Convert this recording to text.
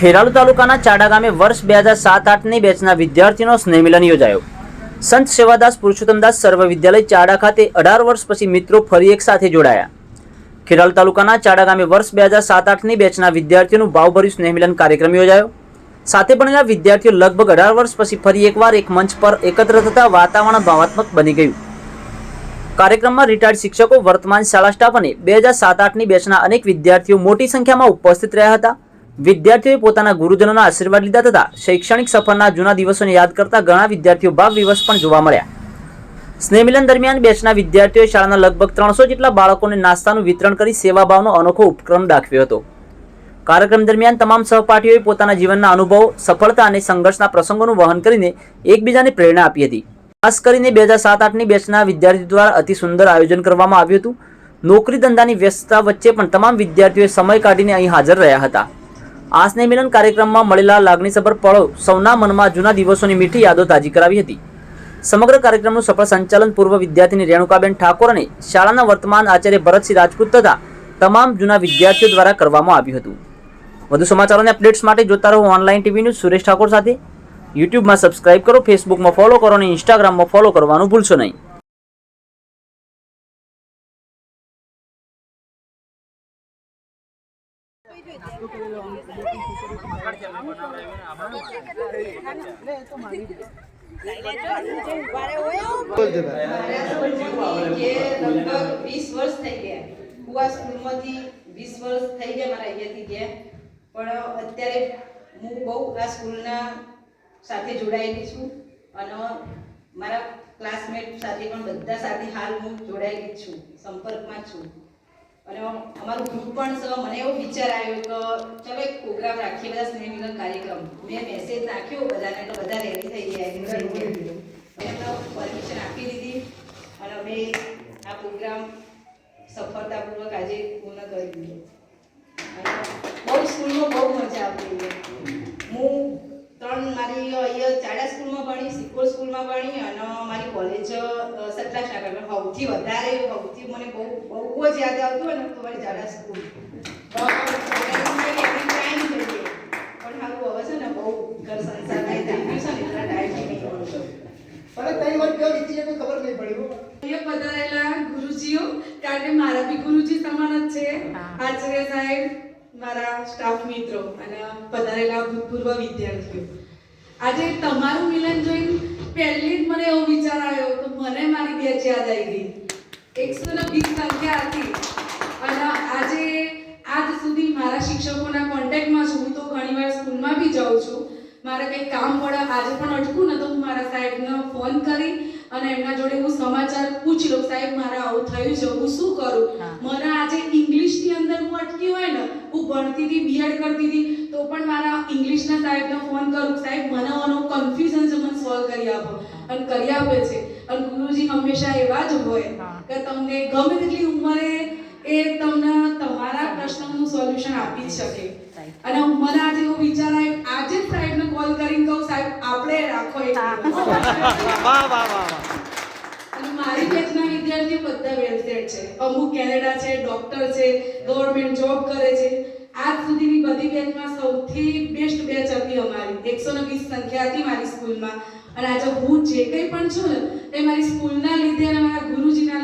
ખેરાલુ તાલુકાના ચાડા ગામે વર્ષ બે હજાર સાત આઠની બેચના વિદ્યાર્થીનો સ્નેહમિલન યોજાયો. સંત સેવાદાસ પુરુષોત્તમદાસ સર્વ વિદ્યાલય ચાડા ખાતે અઢાર વર્ષ પછી મિત્રો ફરી એક સાથે જોડાયા. ખેરાલુ તાલુકાના ચાડા ગામે વર્ષ બે હજાર સાત આઠની બેચના વિદ્યાર્થીઓનું ભાવભર્યું સ્નેહમિલન કાર્યક્રમ યોજાયો. સાથે ભણેલા વિદ્યાર્થીઓ લગભગ અઢાર વર્ષ પછી ફરી એકવાર એક મંચ પર એકત્ર થતા વાતાવરણ ભાવાત્મક બની ગયું. કાર્યક્રમમાં રિટાયર્ડ શિક્ષકો, વર્તમાન શાળા સ્ટાફ અને બે હજાર સાત આઠની બેચના અનેક વિદ્યાર્થીઓ મોટી સંખ્યામાં ઉપસ્થિત રહ્યા હતા. વિદ્યાર્થીઓએ પોતાના ગુરુજનોના આશીર્વાદ લીધા તથા શૈક્ષણિક સફરના જૂના દિવસોને યાદ કરતા ઘણા વિદ્યાર્થીઓ ભાવ વિવશ પણ જોવા મળ્યા. સ્નેહમિલન દરમિયાન બેચના વિદ્યાર્થીઓએ શાળાના લગભગ ત્રણસો જેટલા બાળકોને નાસ્તાનું વિતરણ કરી સેવાભાવનો અનોખો ઉપક્રમ દાખવ્યો હતો. કાર્યક્રમ દરમિયાન તમામ સહપાઠીઓએ પોતાના જીવનના અનુભવો, સફળતા અને સંઘર્ષના પ્રસંગોનું વહન કરીને એકબીજાને પ્રેરણા આપી હતી. ખાસ કરીને બે હજાર સાત આઠની બેચના વિદ્યાર્થીઓ દ્વારા અતિ સુંદર આયોજન કરવામાં આવ્યું હતું. નોકરી ધંધાની વ્યસ્તતા વચ્ચે પણ તમામ વિદ્યાર્થીઓએ સમય કાઢીને અહીં હાજર રહ્યા હતા. આ સ્નેહમિલન કાર્યક્રમમાં મળેલા લાગણીસભર પળો સૌના મનમાં જૂના દિવસોની મીઠી યાદો તાજી કરાવી હતી. સમગ્ર કાર્યક્રમનું સફળ સંચાલન પૂર્વ વિદ્યાર્થીની રેણુકાબેન ઠાકોર અને શાળાના વર્તમાન આચાર્ય ભરતસિંહ રાજપૂત તથા તમામ જૂના વિદ્યાર્થીઓ દ્વારા કરવામાં આવ્યું હતું. વધુ સમાચારોને અપડેટ્સ માટે જોતા રહો online TV news Suresh Thakor સાથે. યુટ્યુબમાં સબસ્ક્રાઇબ કરો, ફેસબુકમાં ફોલો કરો અને ઇન્સ્ટાગ્રામમાં ફોલો કરવાનું ભૂલશો નહીં. કે લગભગ વીસ વર્ષ થઈ ગયા. હું આ સ્કૂલમાંથી વીસ વર્ષ થઈ ગયા મારા અહીંયાથી ગયા પણ અત્યારે હું બહુ આ સ્કૂલના સાથે જોડાયેલી છું અને મારા ક્લાસમેટ સાથે પણ બધા સાથે હાલ હું જોડાયેલી જ છું. સંપર્કમાં જ છું. અને અમારું ગ્રુપ પણ છે મને એવો વિચાર આવ્યો કે ચલો એક પ્રોગ્રામ રાખીએ બધા સ્નેહ મિલન કાર્યક્રમ. મેં મેસેજ નાખ્યો બધાને એટલે બધા રેડી થઈ ગયા એમને પરમિશન આપી દીધી અને અમે આ પ્રોગ્રામ સફળતાપૂર્વક આજે પૂર્ણ કરી દીધો. બહુ સ્કૂલમાં બહુ મજા આવતી હું અહીંયા સ્કૂલમાં ભણી સિકોલ સ્કૂલમાં ભણી અને મારી કોલેજ સત્રા શાખામાં સૌથી વધારે સૌથી મને બહુ બહુ જ યાદ આવતું હોય ને તો મારી ચાડા સ્કૂલ. પણ હારું હવે છે ને બહુ ઘર સંસાર થઈ ગયું છે ને એટલા ટાઈમ નહીં મળતો અને ત્રણ વર્ષ કેવો વીતી જાય ખબર નહીં પડી. અહીંયા પધારેલા ગુરુજીઓ કારણ કે મારા બી ગુરુજી સમાન જ છે. આચાર્ય સાહેબ મારા સ્ટાફ મિત્રો અને પધારેલા ભૂતપૂર્વ વિદ્યાર્થીઓ. આજે તમારું મિલન જોઈને પહેલી જ મને એવો વિચાર આવ્યો તો મને મારી બેચ યાદ આવી ગઈ. એકસો ને વીસ સંખ્યા હતી અને આજે આજ સુધી મારા શિક્ષકોના કોન્ટેક્ટમાં છું. તો ઘણીવાર સ્કૂલમાં બી જાઉં છું. મારે કંઈ કામ પડે આજે પણ અટકું ને તો હું મારા સાહેબને ફોન કરી અને એમના જોડે હું સમાચાર પૂછી લઉં. સાહેબ મારે આવું થયું છે. હું શું કરું? મને આજે ઇંગ્લિશની અંદર હું અટકી હોય ને હું ભણતી હતી બીએડ કરતી હતી તો પણ ઇંગ્લિશના સાહેબને ફોન કરું સાહેબ મને આનો કન્ફ્યુઝન મને સોલ્વ કરી આપો. અને કરી આપે છે. અને ગુરુજી હંમેશા એવા જ હોય કે તમને ગમે તેટલી ઉંમરે એ તમને તમારા પ્રશ્નનું સોલ્યુશન આપી જ શકે. અને મને આજે એવો વિચાર આવ્યો આજે જ સાહેબને કોલ કરીને કહું સાહેબ આપણે રાખો એક દિવસ." અને મારી બેચના વિદ્યાર્થીઓ બધા વેલસેટ છે. અમુક કેનેડા છે ડોક્ટર છે ગવર્મેન્ટ જોબ કરે છે. આજ સુધીની બધી બેચમાં સૌથી બેસ્ટ બેચ હતી અમારી. એકસો ને વીસ સંખ્યા હતી મારી સ્કૂલમાં અને આજે હું જે કંઈ પણ છું ને, એ મારી સ્કૂલના લીધે અને મારા ગુરુજીના